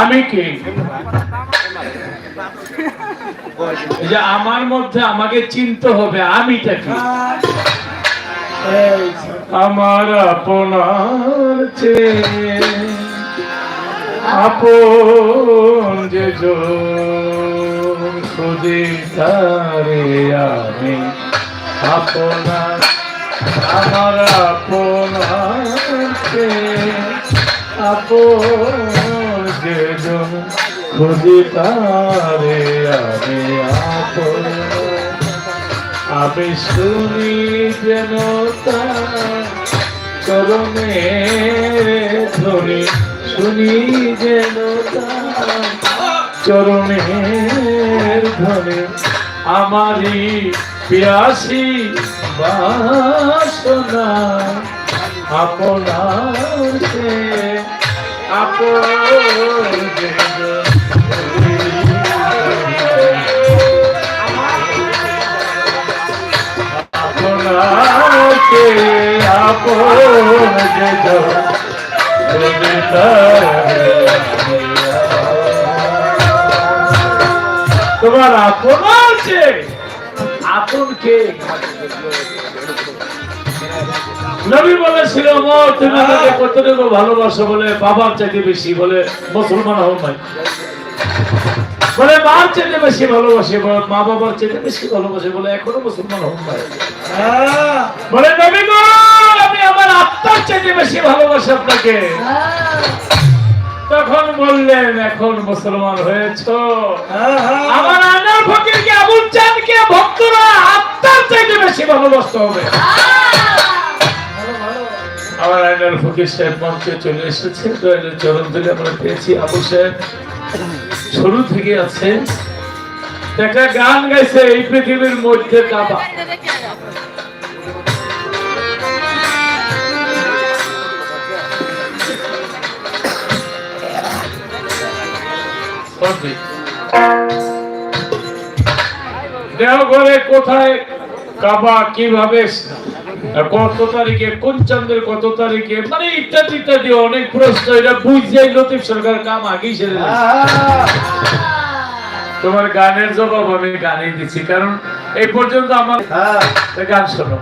আমি কি? যে আমার মধ্যে আমাকে চিনতে হবে, আমিটা কি? আমার আপনার আপন যে আমি আপনার আমার আপনার চেয়ে আপন যে খুঁজে তারে আমি আপন। আমি শুনি যেন চরণে ধ্বনি শুনি যেন চরণের ধ্বনি আমারই পিয়াসি বাসনা আপনার সে আপন আপনাকে আপন তোমার আপন আছে কে? নবী বলেছিল তুমি আমাকে কতটুকু ভালোবাসো বলে বাবার চাইতে বেশি বলে মুসলমান হও নাই। বলে মার চাইতে বেশি ভালোবাসে বলে মা বাবার চাইতে বেশি ভালোবাসে বলে এখনও মুসলমান হও নাই। বলে নবী গো আমি আমার আত্মার চাইতে বেশি ভালোবাসি আপনাকে। তখন বললেন এখন মুসলমান হয়েছ। আমার আনার ফকিরকে আবুল চাঁদকে হবে। আমার আইনাল ফকির সাহেব মঞ্চে চলে এসেছে। দয়ালের চরণ আমরা পেয়েছি। আবু সাহেব শুরু থেকে আছে। একটা গান গাইছে এই পৃথিবীর মধ্যে কাবা। দেওঘরে কোথায় কাবা কীভাবে কত তারিখে কোন চন্দ্রের কত তারিখে? মানে ইত্যাদি ইত্যাদি অনেক প্রশ্ন। এটা বুঝছে লতিফ সরকার কাম আগেই সেরে তোমার গানের জবাব আমি গানে দিচ্ছি কারণ এই পর্যন্ত আমার গান শোনো।